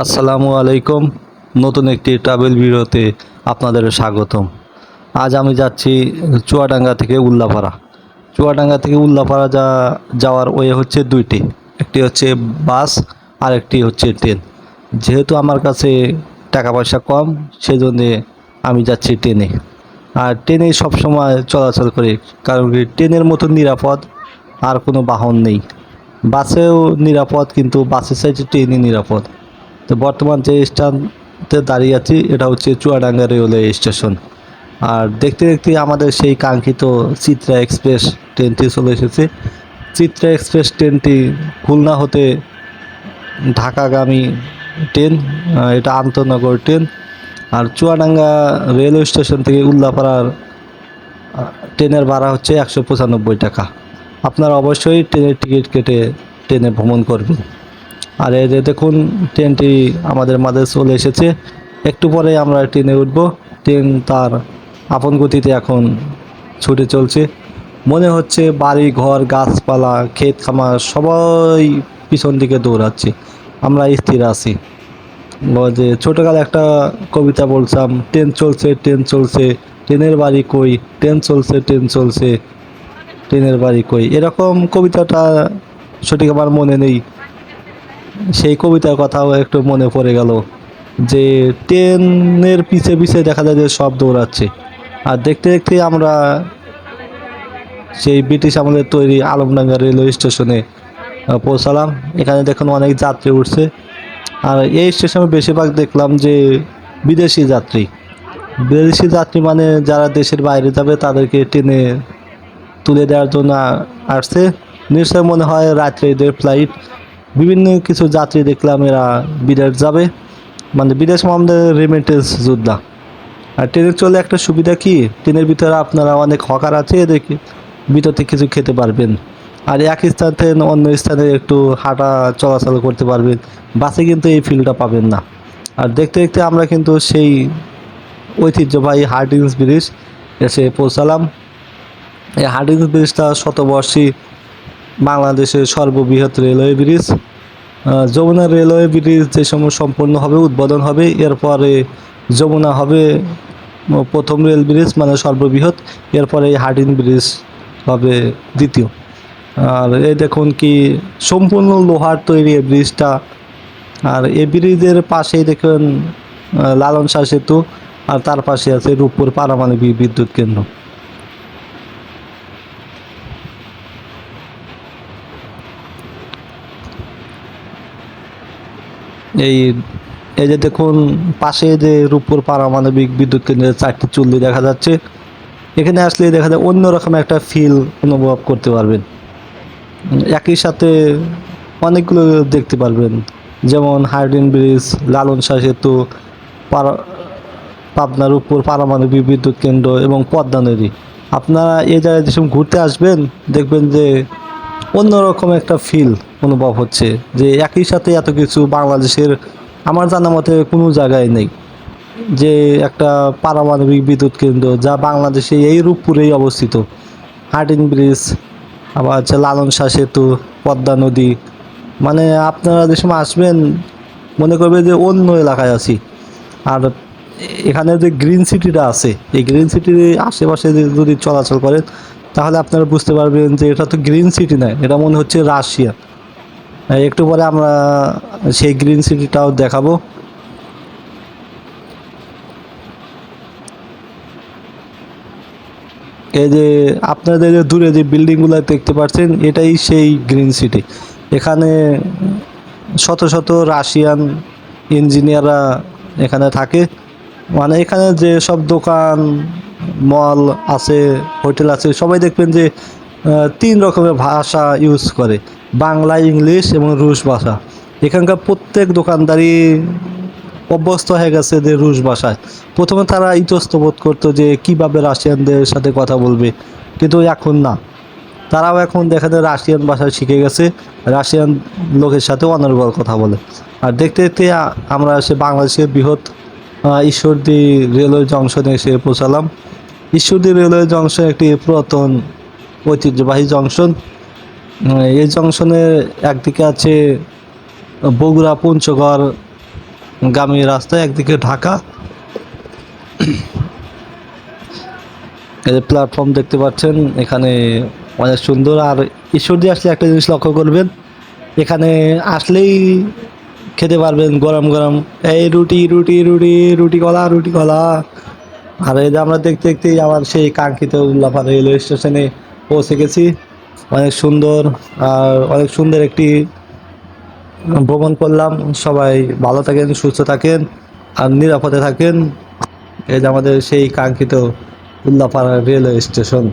আসসালামু আলাইকুম। নতুন একটি ট্রাভেল ভিডিওতে আপনাদের স্বাগতম। আজ আমি যাচ্ছি চুয়াডাঙ্গা থেকে উল্লাপাড়া। চুয়াডাঙ্গা থেকে উল্লাপাড়া যা, যাওয়ার ওয়ে হচ্ছে দুইটি। একটি হচ্ছে বাস আর একটি হচ্ছে ট্রেন। যেহেতু আমার কাছে টাকা পয়সা কম, সেজন্যে আমি যাচ্ছি ট্রেনে। আর ট্রেনে সবসময় চলাচল করি, কারণ ট্রেনের মতো নিরাপদ আর কোনো বাহন নেই। বাসেও নিরাপদ, কিন্তু বাসের সাইডে ট্রেনই নিরাপদ। তো বর্তমান যে স্ট্যান্ডে দাঁড়িয়ে আছি, এটা হচ্ছে চুয়াডাঙ্গা রেলওয়ে স্টেশন। আর দেখতে দেখতে আমাদের সেই কাঙ্ক্ষিত চিত্রা এক্সপ্রেস ট্রেনটি চলে এসেছে। চিত্রা এক্সপ্রেস ট্রেনটি খুলনা হতে ঢাকাগামী ট্রেন এটা আন্তনগর ট্রেন। আর চুয়াডাঙ্গা রেলওয়ে স্টেশন থেকে উল্লাপাড়ার ট্রেনের ভাড়া হচ্ছে একশো পঁচানব্বই টাকা। আপনারা অবশ্যই ট্রেনের টিকিট কেটে ট্রেনে ভ্রমণ করবেন। আর এই যে দেখুন, ট্রেনটি আমাদের মাঝে চলে এসেছে। একটু পরে আমরা ট্রেনে উঠব। ট্রেন তার আপন গতিতে এখন ছুটে চলছে। মনে হচ্ছে বাড়ি, ঘর, গাছপালা, ক্ষেত খামার, সবাই পিছন দিকে দৌড়াচ্ছে। আমরা স্থির আছি। যে ছোটোকালে একটা কবিতা বলছিলাম ট্রেন চলছে ট্রেন চলছে, ট্রেনের বাড়ি কই? ট্রেন চলছে ট্রেন চলছে, ট্রেনের বাড়ি কই? এরকম কবিতাটা সঠিক আমার মনে নেই। সেই কবিতার কথাও একটু মনে পড়ে গেল যে ট্রেনের পিছে পিছে দেখা যায় যে সব দৌড়াচ্ছে। আর দেখতে দেখতে আমরা সেই ব্রিটিশ আমাদের তৈরি আলমডাঙ্গা রেলওয়ে স্টেশনে পৌঁছালাম। এখানে দেখুন অনেক যাত্রী উঠছে। আর এই স্টেশনে বেশিরভাগ দেখলাম যে বিদেশি যাত্রী। বিদেশি যাত্রী মানে যারা দেশের বাইরে যাবে তাদেরকে ট্রেনে তুলে দেওয়ার জন্য আসছে। নিশ্চয় মনে হয় রাত্রে এদের ফ্লাইট বিভিন্ন কিছু যাত্রী দেখলাম, এরা বিদেশ যাবে। মানে বিদেশ আমাদের রেমিটেন্স যোদ্ধা। আর ট্রেনে চলে একটা সুবিধা কি? ট্রেনের ভিতরে আপনারা অনেক হকার আছে এদেরকে ভিতরে কিছু খেতে পারবেন। আর এক স্থান থেকে অন্য স্থানে একটু হাঁটা চলাচল করতে পারবেন। বাসে কিন্তু এই ফিলটা পাবেন না। আর দেখতে দেখতে আমরা কিন্তু সেই ঐতিহ্যবাহী হার্ডিংস ব্রিজ এসে পৌঁছালাম। এই হার্ডিংস ব্রিজটা শতবর্ষী বাংলাদেশের সর্ববৃহৎ railway bridge Jamuna railway bridge যে সময় সম্পূর্ণ হবে, উদ্বোধন হবে, এরপরে যমুনা হবে প্রথম রেল ব্রিজ মানে সর্ববৃহৎ, এরপরে এই হার্ডিং ব্রিজ হবে দ্বিতীয়। আর এই দেখুন কি সম্পূর্ণ লোহার তৈরি এই ব্রিজটা। আর এই ব্রিজের পাশেই দেখুন লালন শাহ সেতু, আর তার পাশে আছে রূপপুর পারমাণবিক বিদ্যুৎ কেন্দ্র। এই এই যে দেখুন, পাশে যে রূপপুর পারমাণবিক বিদ্যুৎ কেন্দ্রের চারটি চুল্লি দেখা যাচ্ছে, এখানে আসলে দেখা যায় অন্যরকম একটা ফিল অনুভব করতে পারবেন। একই সাথে অনেকগুলো দেখতে পারবেন, যেমন হার্ডিন ব্রিজ, লালন শাহ সেতু, পার- পাবনার উপর পারমাণবিক বিদ্যুৎ কেন্দ্র এবং পদ্মা নদী। আপনারা এই জায়গায় যেসব ঘুরতে আসবেন, দেখবেন যে অন্যরকম একটা ফিল অনুভব হচ্ছে যে একই সাথে এত কিছু বাংলাদেশের আমার জানা মতে কোনো জায়গায় নেই। যে একটা পারমাণবিক বিদ্যুৎ কেন্দ্র যা বাংলাদেশে এই রূপপুরেই অবস্থিত। হার্ডিং ব্রিজ, আবার হচ্ছে লালন শাহ সেতু, পদ্মা নদী। মানে আপনারা যে সময় আসবেন, মনে করবে যে অন্য এলাকায় আছি। আর এখানে যে গ্রিন সিটিটা আছে, এই গ্রিন সিটির আশেপাশে যদি চলাচল করেন, তাহলে আপনারা বুঝতে পারবেন যে এটা তো গ্রিন সিটি নয়, এটা মনে হচ্ছে রাশিয়া। একটু পরে আমরা সেই গ্রিন সিটিটাও দেখাবো। এই যে আপনাদের দূরে যে বিল্ডিংগুলো দেখতে পাচ্ছেন, এটাই সেই গ্রিন সিটি এখানে শত শত রাশিয়ান ইঞ্জিনিয়াররা এখানে থাকে। মানে এখানে যে সব দোকান মল আছে হোটেল আছে, সবাই দেখবেন যে তিন রকমের ভাষা ইউজ করে। বাংলা, ইংলিশ এবং রুশ ভাষা। এখানকার প্রত্যেক দোকানদারি অভ্যস্ত হয়ে গেছে যে রুশ ভাষায়। প্রথমে তারা ইতস্ত বোধ করতো যে কীভাবে রাশিয়ানদের সাথে কথা বলবে, কিন্তু এখন না। তারাও এখন দেখা যায় রাশিয়ান ভাষা শিখে গেছে, রাশিয়ান লোকের সাথে অনর্গল কথা বলে। আর দেখতে দেখতে আমরা সে বাংলাদেশের বৃহৎ ঈশ্বরদী রেলওয়ে জংশনে এসে পৌঁছালাম। ঈশ্বরদী রেলওয়ে জংশন একটি পুরাতন ঐতিহ্যবাহী জংশন। এই জংশনের একদিকে আছে বগুড়া, পঞ্চগড়, গামী রাস্তা, একদিকে ঢাকা। এই প্ল্যাটফর্ম দেখতে পাচ্ছেন, এখানে অনেক সুন্দর। আর ঈশ্বরদী আসলে একটা জিনিস লক্ষ্য করবেন, এখানে আসলেই খেতে পারবেন গরম গরম। এই রুটি রুটি রুটি রুটি কলা রুটি কলা। আর এই যে আমরা দেখতে দেখতেই আমার সেই কাঙ্ক্ষিত উল্লাপাড়া রেলওয়ে স্টেশনে পৌঁছে গেছি। অনেক সুন্দর, আর অনেক সুন্দর একটি ভ্রমণ করলাম। সবাই ভালো থাকেন, সুস্থ থাকেন, আর নিরাপদে থাকেন। যে আমাদের সেই কাঙ্ক্ষিত উল্লাপাড়া রেলওয়ে স্টেশন।